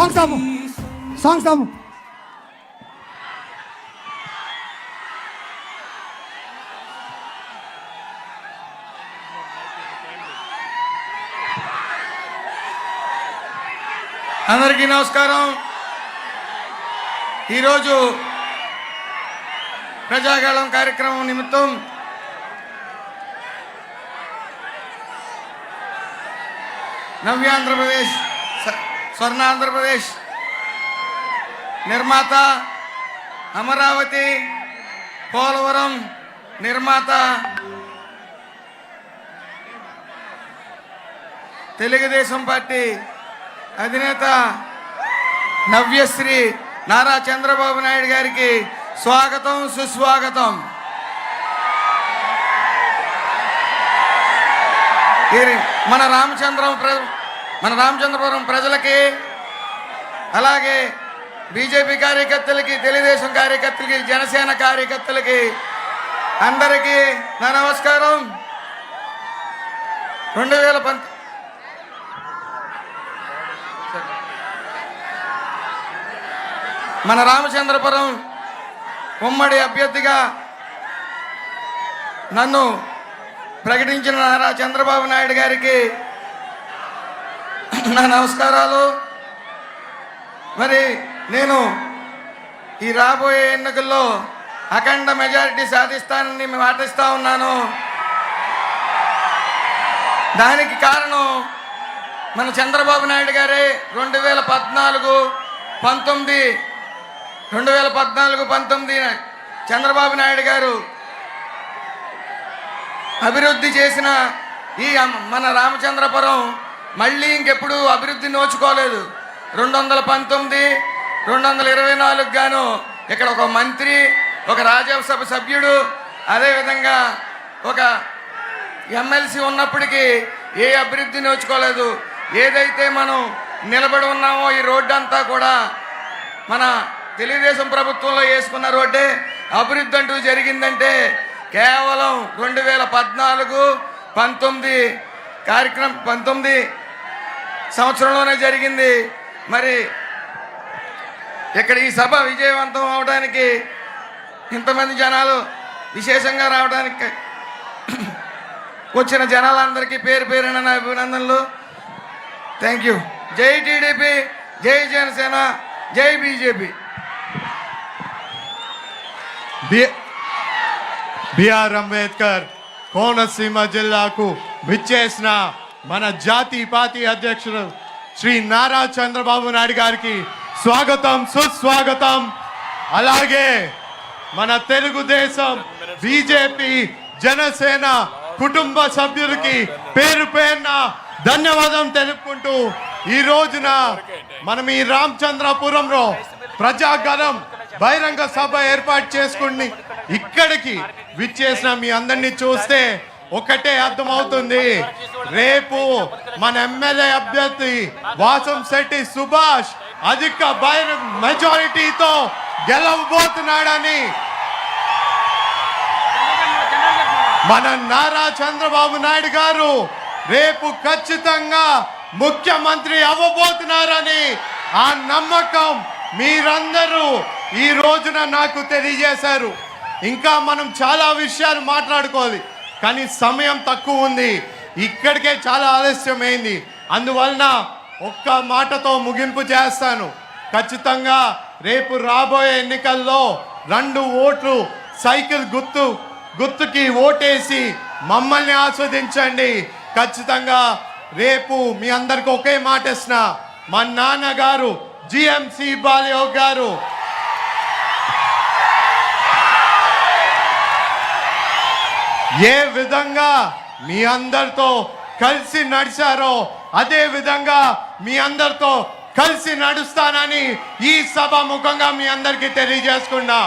Song సాము song సాము అందరికీ నమస్కారం. ఈరోజు ప్రజాగాళం కార్యక్రమం నిమిత్తం నవ్యాంధ్రప్రదేశ్ స్వర్ణ ఆంధ్రప్రదేశ్ నిర్మాత అమరావతి పోలవరం నిర్మాత తెలుగుదేశం పార్టీ అధినేత నవ్యశ్రీ నారా చంద్రబాబు నాయుడు గారికి స్వాగతం సుస్వాగతం. మన రామచంద్రం ప్ర మన రామచంద్రపురం ప్రజలకి అలాగే బీజేపీ కార్యకర్తలకి తెలుగుదేశం కార్యకర్తలకి జనసేన కార్యకర్తలకి అందరికీ నా నమస్కారం. రెండు వేల పంత మన రామచంద్రపురం ఉమ్మడి అభ్యర్థిగా నన్ను ప్రకటించిన నారా చంద్రబాబు నాయుడు గారికి నా నమస్కారాలు. మరి నేను ఈ రాబోయే ఎన్నికల్లో అఖండ మెజారిటీ సాధిస్తానని మాటిస్తా ఉన్నాను. దానికి కారణం మన చంద్రబాబు నాయుడు గారే. రెండు వేల పద్నాలుగు పంతొమ్మిది రెండు వేల పద్నాలుగు పంతొమ్మిది చంద్రబాబు నాయుడు గారు అభివృద్ధి చేసిన ఈ మన రామచంద్రపురం మళ్ళీ ఇంకెప్పుడు అభివృద్ధి నోచుకోలేదు. రెండు వందల పంతొమ్మిది రెండు వందల ఇరవై నాలుగు గాను ఇక్కడ ఒక మంత్రి ఒక రాజ్యసభ సభ్యుడు అదేవిధంగా ఒక ఎమ్మెల్సీ ఉన్నప్పటికీ ఏ అభివృద్ధి నోచుకోలేదు. ఏదైతే మనం నిలబడి ఉన్నామో ఈ రోడ్డు అంతా కూడా మన తెలుగుదేశం ప్రభుత్వంలో వేసుకున్న రోడ్డే. అభివృద్ధి అంటూ జరిగిందంటే కేవలం రెండు వేల పద్నాలుగు పంతొమ్మిది కార్యక్రమం పంతొమ్మిది సంవత్సరంలోనే జరిగింది. మరి ఇక్కడ ఈ సభ విజయవంతం అవడానికి ఇంతమంది జనాలు విశేషంగా రావడానికి వచ్చిన జనాలందరికీ పేరు పేరున నా అభినందనలు. థ్యాంక్ యూ జై టీడీపీ జై జనసేన జై బీజేపీ. బిఆర్ అంబేద్కర్ కోనసీమ జిల్లాకు విచ్చేసిన మన జాతి పార్టీ అధ్యక్షుడు శ్రీ నారా చంద్రబాబు నాయుడు గారికి స్వాగతం సుస్వాగతం. అలాగే మన తెలుగుదేశం బీజేపీ జనసేన కుటుంబ సభ్యులకి పేరు పేరున ధన్యవాదం తెలుపుకుంటూ ఈ రోజున మనం ఈ రామచంద్రపురంలో ప్రజాగణం బహిరంగ సభ ఏర్పాటు చేసుకుని ఇక్కడికి విచ్చేసిన మీ అందరినీ చూస్తే ఒకటే అర్థమవుతుంది. రేపు మన ఎమ్మెల్యే అభ్యర్థి వాసం శెట్టి సుభాష్ అధిక బహిరంగ మెజారిటీతో గెలవబోతున్నాడని. మన నారా చంద్రబాబు నాయుడు గారు రేపు ఖచ్చితంగా ముఖ్యమంత్రి అవ్వబోతున్నారని ఆ నమ్మకం మీరందరూ ఈ రోజున నాకు తెలియజేశారు. ఇంకా మనం చాలా విషయాలు మాట్లాడుకోవాలి. కానీ సమయం తక్కువ ఉంది. ఇక్కడికే చాలా ఆలస్యమైంది. అందువలన ఒక్క మాటతో ముగింపు చేస్తాను. ఖచ్చితంగా రేపు రాబోయే ఎన్నికల్లో రెండు ఓట్లు సైకిల్ గుర్తు గుర్తుకి ఓటేసి మమ్మల్ని ఆస్వాదించండి. ఖచ్చితంగా రేపు మీ అందరికి ఒకే మాట ఇస్తున్నా మా నాన్నగారు జిఎంసి బాలయోగ్ గారు ఏ విధంగా మీ అందరితో కలిసి నడిచారో అదే విధంగా మీ అందరితో కలిసి నడుస్తానని ఈ సభ ముఖంగా మీ అందరికీ తెలియజేసుకున్నా.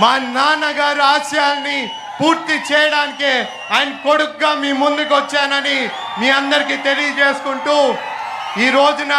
మా నాన్నగారి ఆశయాల్ని పూర్తి చేయడానికే ఆయన కొడుకుగా మీ ముందుకు వచ్చానని మీ అందరికీ తెలియజేసుకుంటూ ఈ రోజున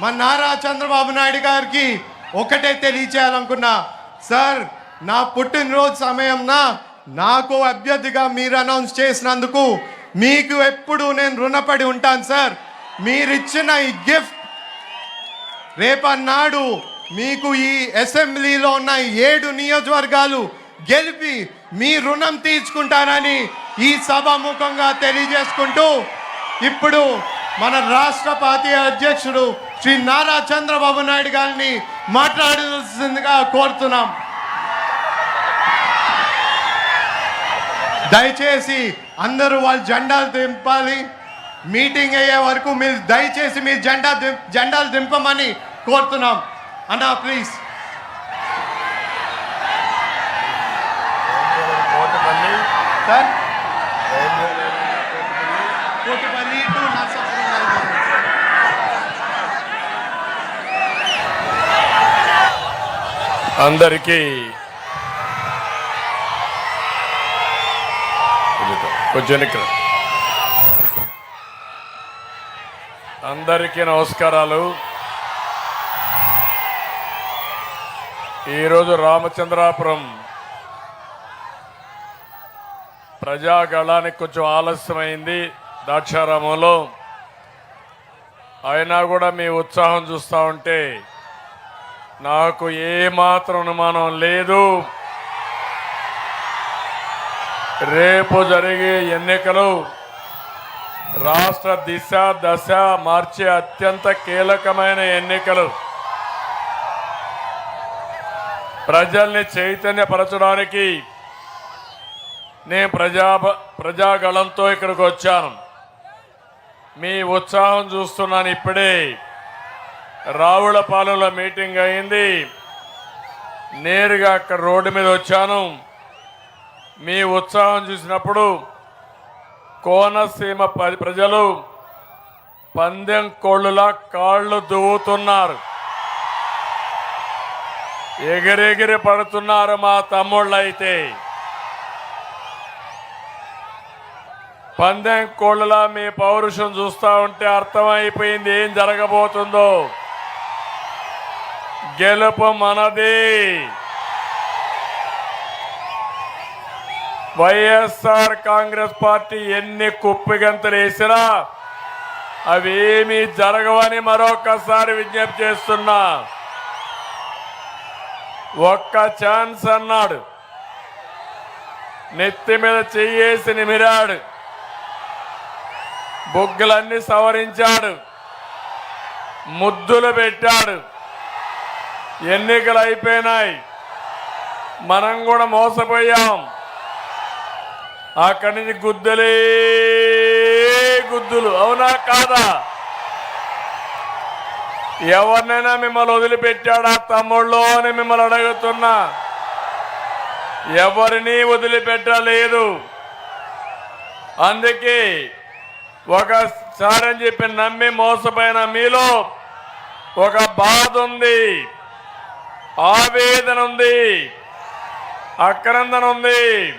మా నారా చంద్రబాబు నాయుడు గారికి ఒకటే తెలియచేయాలనుకున్నా. సార్ నా పుట్టినరోజు సమయంన నాకు అభ్యర్థిగా మీరు అనౌన్స్ చేసినందుకు మీకు ఎప్పుడు నేను రుణపడి ఉంటాను సార్ మీరిచ్చిన ఈ గిఫ్ట్ రేపన్నాడు మీకు ఈ అసెంబ్లీలో ఉన్న ఏడు నియోజకవర్గాలు గెలిపి మీ రుణం తీర్చుకుంటారని ఈ సభాముఖంగా తెలియజేసుకుంటూ ఇప్పుడు మన రాష్ట్ర పార్టీ అధ్యక్షుడు శ్రీ నారా చంద్రబాబు నాయుడు గారిని మాట్లాడాల్సిందిగా కోరుతున్నాం. దయచేసి అందరూ వాళ్ళ జెండాలు దింపాలి. మీటింగ్ అయ్యే వరకు మీరు దయచేసి మీ జెండా జెండాలు దింపమని కోరుతున్నాం. అన్నా ప్లీజ్ సార్? కోటిపల్లి టు. అందరికీ కొంచెం ఇక్కడ అందరికీ నమస్కారాలు. ఈరోజు రామచంద్రాపురం ప్రజాగళానికి కొంచెం ఆలస్యమైంది ద్రాక్షారామంలో అయినా కూడా మీ ఉత్సాహం చూస్తూ ఉంటే నాకు ఏమాత్రం అనుమానం లేదు. రేపు జరిగే ఎన్నికలు రాష్ట్ర దిశ దశ మార్చే అత్యంత కీలకమైన ఎన్నికలు. ప్రజల్ని చైతన్యపరచడానికి నేను ప్రజా ప్రజాగళంతో ఇక్కడికి వచ్చాను. మీ ఉత్సాహం చూస్తున్నాను ఇప్పుడే. రావులపాలెంలో మీటింగ్ అయింది. నేరుగా అక్కడ రోడ్డు మీద వచ్చాను. మీ ఉత్సాహం చూసినప్పుడు కోనసీమ ప్రజలు పందెం కోళ్ళులా కాళ్ళు దువ్వుతున్నారు. ఎగిరెగిరి పడుతున్నారు మా తమ్ముళ్ళు అయితే పందెం కోళ్ళలా మీ పౌరుషం చూస్తా ఉంటే అర్థమైపోయింది ఏం జరగబోతుందో. గెలుపు మనది. వైఎస్ఆర్ కాంగ్రెస్ పార్టీ ఎన్ని కుప్పిగంతలు వేసినా అవేమీ జరగవని మరొకసారి విజ్ఞప్తి చేస్తున్నా. ఒక్క ఛాన్స్ అన్నాడు. నెత్తి మీద చెయ్యేసి నిమిరాడు బొగ్గులన్నీ సవరించాడు. ముద్దులు పెట్టాడు. ఎన్నికలు అయిపోయినాయి. మనం కూడా మోసపోయాం. అక్కడి నుంచి గుద్దులే గుద్దులు. అవునా కాదా? ఎవరినైనా మిమ్మల్ని వదిలిపెట్టాడా తమ్ముళ్ళు అని మిమ్మల్ని అడుగుతున్నా. ఎవరిని వదిలిపెట్టలేదు. అందుకే ఒకసారి అని చెప్పి నమ్మి మోసపోయిన మీలో ఒక బాధ ఉంది ఆవేదన ఉంది అక్రందన ఉంది.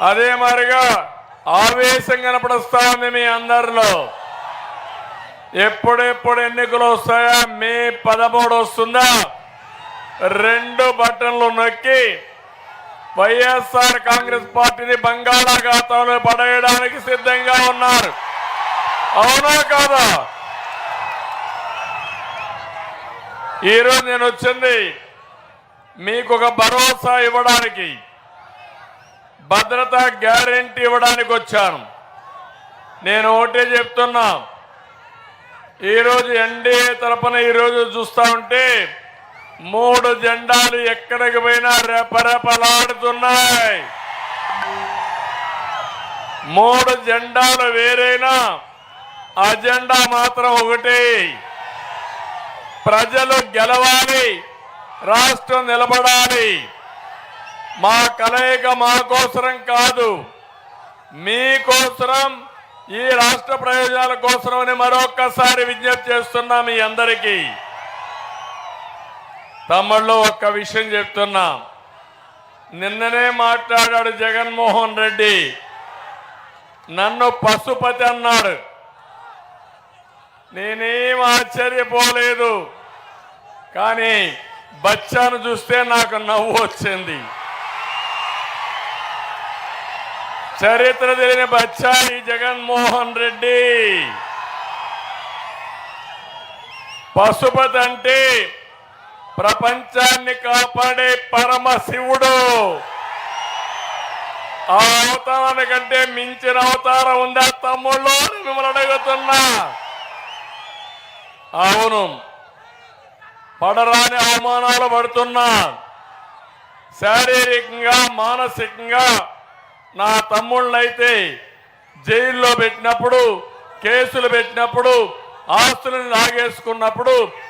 అదే మాదిరిగా ఆవేశం కనపడుస్తా ఉంది మీ అందరిలో. ఎప్పుడెప్పుడు ఎన్నికలు వస్తాయా? మే పదమూడు వస్తుందా? రెండు బటన్లు నొక్కి వైఎస్ఆర్ కాంగ్రెస్ పార్టీని బంగాళాఖాతంలో పడేయడానికి సిద్ధంగా ఉన్నారు. అవునా కాదా? ఈరోజు నేను వచ్చింది మీకు ఒక భరోసా ఇవ్వడానికి. భద్రతా గ్యారెంటీ ఇవ్వడానికి వచ్చాను. నేను ఒకటే చెప్తున్నా. ఈరోజు ఎన్డీఏ తరపున ఈరోజు చూస్తా ఉంటే మూడు జెండాలు ఎక్కడికి పోయినా రెపరెపలాడుతున్నాయి. మూడు జెండాలు వేరైనా అజెండా మాత్రం ఒకటే. ప్రజలు గెలవాలి రాష్ట్రం నిలబడాలి. మా కలయిక మా కోసరం కాదు. మీకోసరం ఈ రాష్ట్ర ప్రయోజనాల కోసమని మరొక్కసారి విజ్ఞప్తి చేస్తున్నా మీ అందరికీ. తమ్ముళ్ళు ఒక్క విషయం చెప్తున్నా. నిన్ననే మాట్లాడాడు జగన్మోహన్ రెడ్డి. నన్ను పశుపతి అన్నాడు. నేనేం ఆశ్చర్యపోలేదు. కానీ బచ్చాను చూస్తే నాకు నవ్వు వచ్చింది. చరిత్ర తెలియని బచ్చాయి జగన్మోహన్ రెడ్డి. పశుపతి అంటే ప్రపంచాన్ని కాపాడే పరమశివుడు ఆ అవతారానికంటే మించిన అవతారం ఉందా తమ్ముళ్ళు అని మిమ్మల్ని అడుగుతున్నా. అవును. పడరాని అవమానాలు పడుతున్నా. శారీరకంగా మానసికంగా నా తమ్ముళ్ళైతే జైల్లో పెట్టినప్పుడు కేసులు పెట్టినప్పుడు ఆస్తులను లాగేసుకున్నప్పుడు